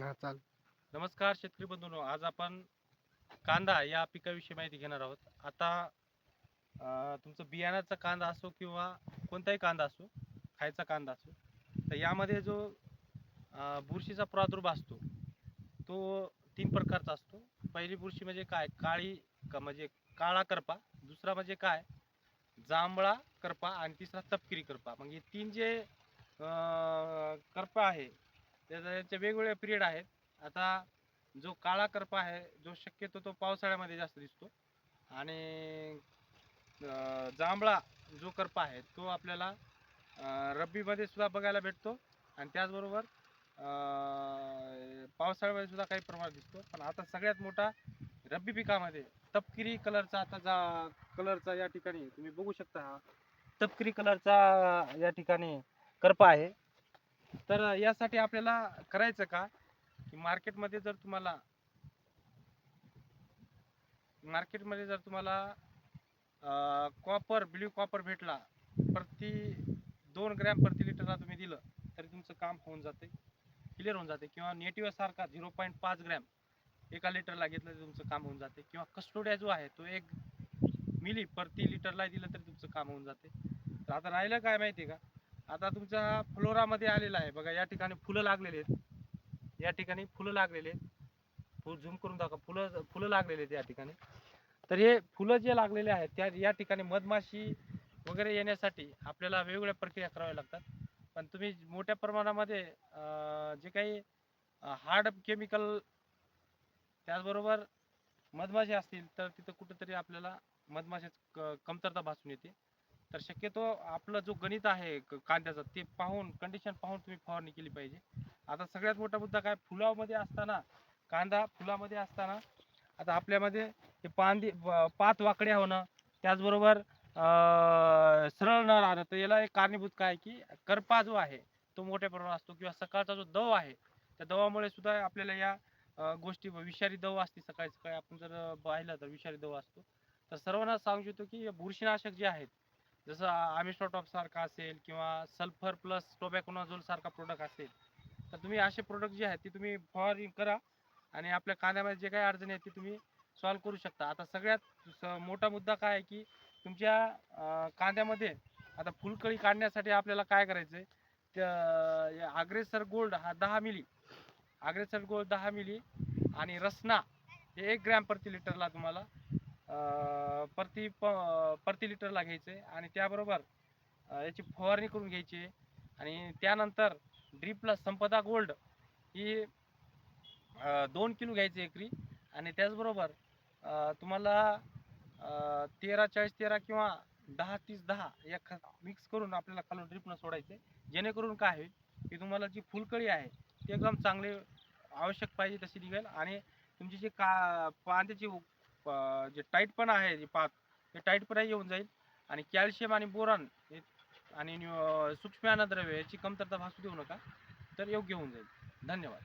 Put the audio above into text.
हा चाल. नमस्कार शेतकरी बंधूंनो. आज आपण कांदा या पिकाविषयी माहिती घेणार आहोत. आता अं, तुमचं बियाणाचा कांदा असो किंवा कोणताही कांदा असो खायचा कांदा असो तर यामध्ये जो अं, बुरशीचा प्रादुर्भाव असतो तो तीन प्रकारचा असतो. पहिली बुरशी म्हणजे काय? काळी क- म्हणजे काळा करपा. दुसरा म्हणजे काय? जांभळा करपा आणि तिसरा तपकिरी करपा. मग हे तीन जे अं, करपा आहे त्याचा त्याचे वेगवेगळे पिरियड आहेत. आता जो काळा करपा आहे जो शक्यतो तो पावसाळ्यामध्ये जास्त दिसतो. आणि जांभळा जो करपा आहे तो आपल्याला रब्बीमध्ये सुद्धा बघायला भेटतो. आणि त्याचबरोबर पावसाळ्यामध्ये सुद्धा काही प्रमाणात दिसतो. पण आता सगळ्यात मोठा रब्बी पिकामध्ये तपकिरी कलरचा आता जा कलरचा या ठिकाणी तुम्ही बघू शकता हा. तपकिरी कलरचा या ठिकाणी करपा आहे. तर यासाठी आपल्याला करायचं का? की मार्केटमध्ये जर तुम्हाला मार्केटमध्ये जर तुम्हाला कॉपर ब्ल्यू कॉपर भेटला प्रति दोन ग्रॅम प्रति लिटरला तुम्ही दिलं तरी तुमचं काम होऊन जाते क्लिअर होऊन जाते. किंवा नेटिव्ह सारखा झिरो पॉईंट पाच ग्रॅम एका लिटरला घेतलं तरी तुमचं काम होऊन जाते. किंवा कस्टोड्या जो आहे तो एक मिली प्रति लिटरला दिलं तरी तुमचं काम होऊन जाते. तर आता राहिलं काय माहिती आहे का? आता तुमच्या फ्लोरामध्ये आलेला आहे. बघा या ठिकाणी फुलं लागलेली आहेत. या ठिकाणी फुलं लागलेली आहेत. फुल झूम करून दाखवा. फुलं फुलं लागलेली आहेत या ठिकाणी. तर हे फुलं जे लागलेले आहेत त्या या ठिकाणी मधमाशी वगैरे येण्यासाठी आपल्याला वेगवेगळ्या प्रक्रिया कराव्या लागतात. पण तुम्ही मोठ्या प्रमाणामध्ये जे काही हार्ड केमिकल त्याचबरोबर मधमाशी असतील तर तिथं कुठंतरी आपल्याला मधमाशाच कमतरता भासून येते. तर शक्यतो आपलं जो गणित आहे क- कांद्याचं ते पाहून कंडिशन पाहून तुम्ही फवारणी केली पाहिजे. आता सगळ्यात मोठा मुद्दा काय? फुलामध्ये असताना कांदा फुलामध्ये असताना आता आपल्यामध्ये ते पांदी पात वाकड्या होणं त्याचबरोबर अं, सरळ न राहणं तर याला एक कारणीभूत काय की करपा जो आहे तो मोठ्या प्रमाणात असतो किंवा सकाळचा जो दव आहे त्या दवामुळे सुद्धा आपल्याला या अं, गोष्टी विषारी दव असते सकाळी सकाळी. आपण जर पाहिलं तर विषारी दव असतो. तर सर्वांना सांगू इच्छितो की बुरशीनाशक जे आहेत जसं आमिस्टोटॉप सारखा असेल किंवा सल्फर प्लस टोबॅकोनाझोल सारखा प्रोडक्ट असेल तर तुम्ही असे प्रोडक्ट जे आहेत ते तुम्ही फवारणी करा आणि आपल्या कांद्यामध्ये जे काही अडचणी आहेत ते तुम्ही सॉल्व्ह करू शकता. आता सगळ्यात मोठा मुद्दा काय आहे की तुमच्या कांद्यामध्ये आता फुलकळी काढण्यासाठी आपल्याला काय करायचं आहे त्या अग्रेसर गोल्ड हा दहा मिली अग्रेसर गोल्ड दहा मिली आणि रसना हे एक ग्रॅम प्रति लिटरला तुम्हाला प्रति प प्रति लिटरला घ्यायचं आहे आणि त्याबरोबर याची फवारणी करून घ्यायची आहे आणि त्यानंतर ड्रीपला संपदा गोल्ड ही दोन किलो घ्यायची एकरी आणि त्याचबरोबर तुम्हाला तेरा चाळीस तेरा किंवा दहा तीस दहा या ख मिक्स करून आपल्याला खालून ड्रिपनं सोडायचे. जेणेकरून काय होईल की तुम्हाला जी फुलकळी आहे ती एकदम चांगली आवश्यक पाहिजे तशी निघेल आणि तुमची जी का पांद्याची जे टाईटपणा आहे जे पात ते टाईटपणा येऊन जाईल. आणि कॅल्शियम आणि बोरॉन आणि सूक्ष्म अन्नद्रव्य याची कमतरता भासू देऊ नका तर योग्य होऊन जाईल. धन्यवाद.